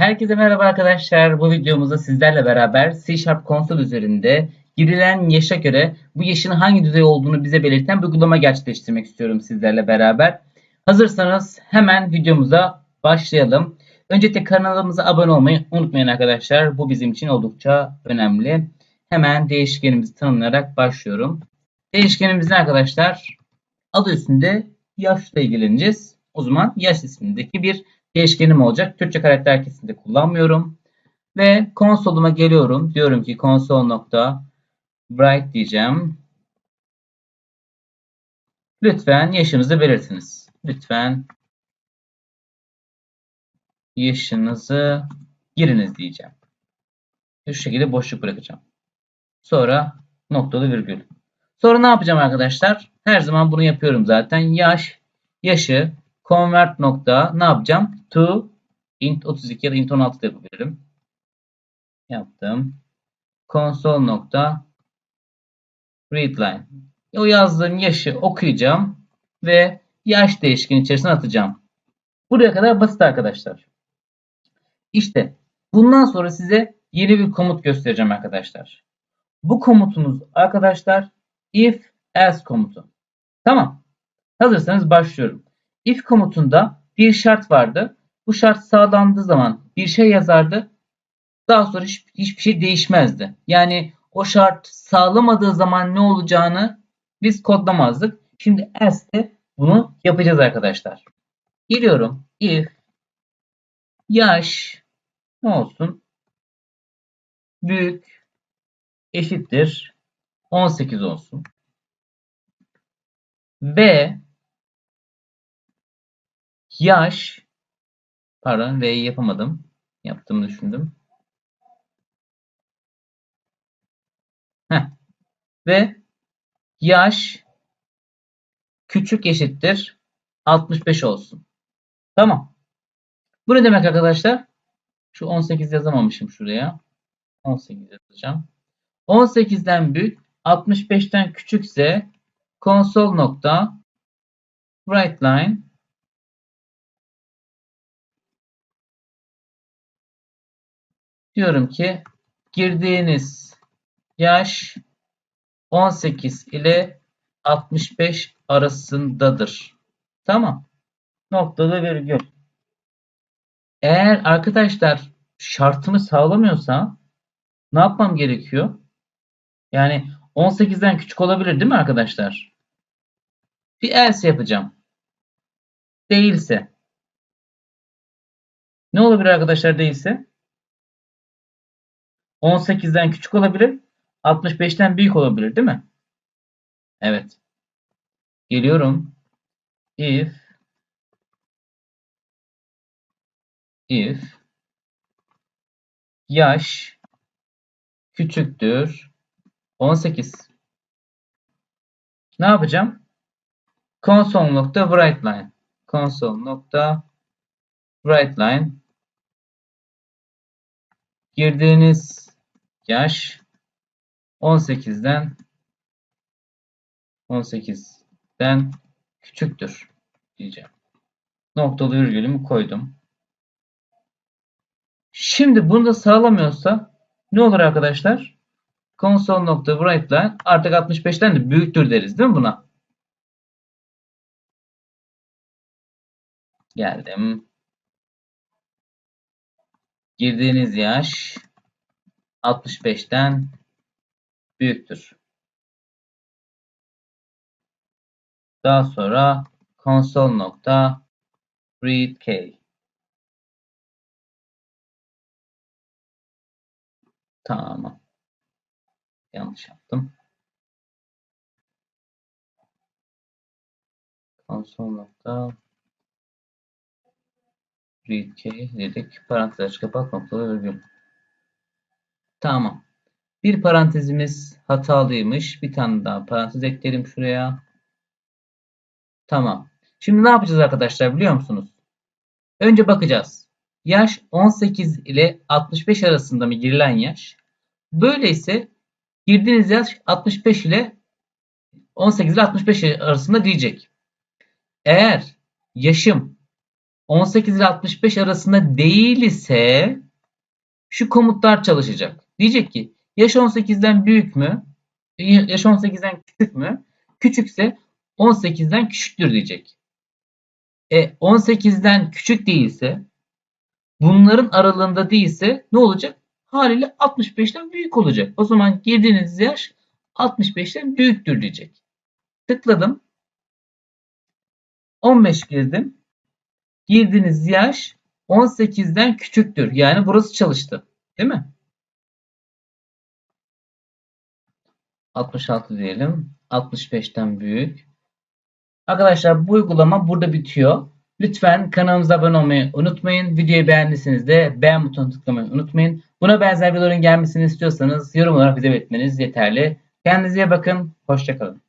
Herkese merhaba arkadaşlar. Bu videomuzda sizlerle beraber C Sharp konsol üzerinde girilen yaşa göre bu yaşın hangi düzey olduğunu bize belirten bir uygulama gerçekleştirmek istiyorum sizlerle beraber. Hazırsanız hemen videomuza başlayalım. Öncelikle kanalımıza abone olmayı unutmayın arkadaşlar. Bu bizim için oldukça önemli. Hemen değişkenimizi tanımlayarak başlıyorum. Değişkenimizin arkadaşlar adı üstünde yaşla ilgileneceğiz. O zaman yaş ismindeki bir değişkenim olacak. Türkçe karakter kesinlikle kullanmıyorum. Ve konsoluma geliyorum. Diyorum ki konsol nokta bright diyeceğim. Lütfen yaşınızı belirtiniz. Lütfen yaşınızı giriniz diyeceğim. Şu şekilde boşluk bırakacağım. Sonra noktalı virgül. Sonra ne yapacağım arkadaşlar? Her zaman bunu yapıyorum zaten. Yaş, yaşı, convert nokta ne yapacağım? To int 32 ya da int 16 da yapabilirim. Yaptım. Console nokta readline. O yazdığım yaşı okuyacağım ve yaş değişkeni içerisine atacağım. Buraya kadar basit arkadaşlar. İşte bundan sonra size yeni bir komut göstereceğim arkadaşlar. Bu komutumuz arkadaşlar if else komutu. Tamam. Hazırsanız başlıyorum. If komutunda bir şart vardı. Bu şart sağlandığı zaman bir şey yazardı. Daha sonra hiç, hiçbir şey değişmezdi. Yani o şart sağlamadığı zaman ne olacağını biz kodlamazdık. Şimdi else'de bunu yapacağız arkadaşlar. Giriyorum. If yaş ne olsun? Büyük eşittir 18 olsun. Ve yaş pardon V'yi yapamadım. Yaptığımı düşündüm. Heh. Ve yaş küçük eşittir 65 olsun. Tamam. Bu ne demek arkadaşlar? Şu 18 yazamamışım şuraya. 18 yazacağım. 18'den büyük 65'ten küçükse konsol nokta write line diyorum ki girdiğiniz yaş 18 ile 65 arasındadır. Tamam. Noktada virgül. Eğer arkadaşlar şartımı sağlamıyorsa ne yapmam gerekiyor? Yani 18'den küçük olabilir değil mi arkadaşlar? Bir else yapacağım. Değilse. Ne olabilir arkadaşlar değilse? 18'den küçük olabilir. 65'ten büyük olabilir değil mi? Evet. Geliyorum. If if yaş küçüktür 18. Ne yapacağım? Console nokta write line. Console nokta write line. Girdiğiniz yaş 18'den 18'den küçüktür diyeceğim. Noktalı virgülümü koydum. Şimdi bunu da sağlamıyorsa ne olur arkadaşlar? Console line artık 65'ten de büyüktür deriz değil mi buna? Geldim. Girdiğiniz yaş 65'ten büyüktür. Daha sonra console nokta Tamam. Yanlış yaptım. Console nokta dedik. Parantez aç kapat noktalı virgül. Tamam. Bir parantezimiz hatalıymış. Bir tane daha parantez ekleyelim şuraya. Tamam. Şimdi ne yapacağız arkadaşlar biliyor musunuz? Önce bakacağız. Yaş 18 ile 65 arasında mı girilen yaş? Böyleyse girdiğiniz yaş 65 ile 18 ile 65 arasında diyecek. Eğer yaşım 18 ile 65 arasında değil ise şu komutlar çalışacak. Diyecek ki yaş 18'den büyük mü? Yaş 18'den küçük mü? Küçükse 18'den küçüktür diyecek. E 18'den küçük değilse bunların aralığında değilse ne olacak? Haliyle 65'ten büyük olacak. O zaman girdiğiniz yaş 65'ten büyüktür diyecek. Tıkladım. 15 girdim. Girdiğiniz yaş 18'den küçüktür. Yani burası çalıştı. Değil mi? 66 diyelim. 65'ten büyük. Arkadaşlar bu uygulama burada bitiyor. Lütfen kanalımıza abone olmayı unutmayın. Videoyu beğendiyseniz de beğen butonuna tıklamayı unutmayın. Buna benzer videoların gelmesini istiyorsanız yorum olarak bize belirtmeniz yeterli. Kendinize iyi bakın. Hoşçakalın.